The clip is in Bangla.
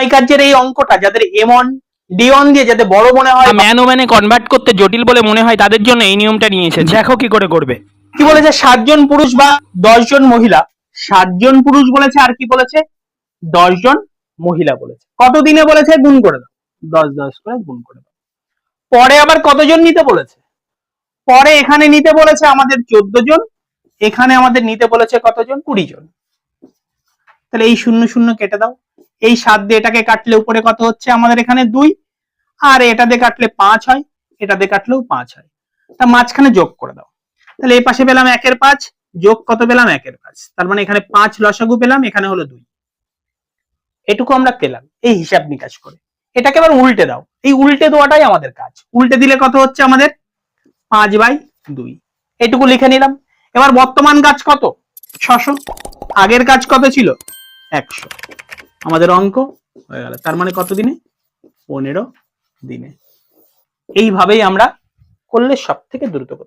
এই কার্যের এই অঙ্কটা যাদের এম অন ডি দিয়ে যাতে বড় মনে হয় ম্যান ও ম্যানে কনভার্ট করতে জটিল বলে মনে হয় তাদের জন্য এই নিয়মটা নিয়ে এসেছে দেখো কি করে করবে। কি বলেছে? সাতজন পুরুষ বা দশজন মহিলা। সাতজন পুরুষ বলেছে আর কি বলেছে? দশজন মহিলা বলেছে। কত দিনে বলেছে? গুণ করে দাও। দশ দশ করে গুণ করে দাও। পরে আবার কতজন নিতে বলেছে? পরে এখানে নিতে বলেছে আমাদের চোদ্দ জন এখানে আমাদের নিতে বলেছে কতজন? কুড়ি জন তাহলে এই শূন্য শূন্য কেটে দাও। এই সাত দিয়ে এটাকে কাটলে উপরে কত হচ্ছে আমাদের এখানে দুই? আর এটা দিয়ে কাটলে পাঁচ হয়, এটা দিয়ে কাটলেও পাঁচ হয়। তা মাঝখানে যোগ করে দাও। তাহলে এই পাশে পেলাম একের পাঁচ, যোগ কত পেলাম একের পাঁচ? তার মানে এখানে পাঁচ লসাগু পেলাম, এখানে হলো দুই। এটুকু আমরা পেলাম, এই হিসাব নিকাশ করে। এটাকে এবার উল্টে দাও, এই উল্টে দেওয়াটাই আমাদের কাজ। উল্টে দিলে কত হচ্ছে আমাদের? পাঁচ বাই দুই। এটুকু লিখে নিলাম। এবার বর্তমান কাজ কত? ছশো। আগের কাজ কত ছিল? একশো। আমাদের অঙ্ক হয়ে গেল। তার মানে কত দিনে? পনেরো দিনে। এইভাবেই আমরা করলে সব থেকে দ্রুত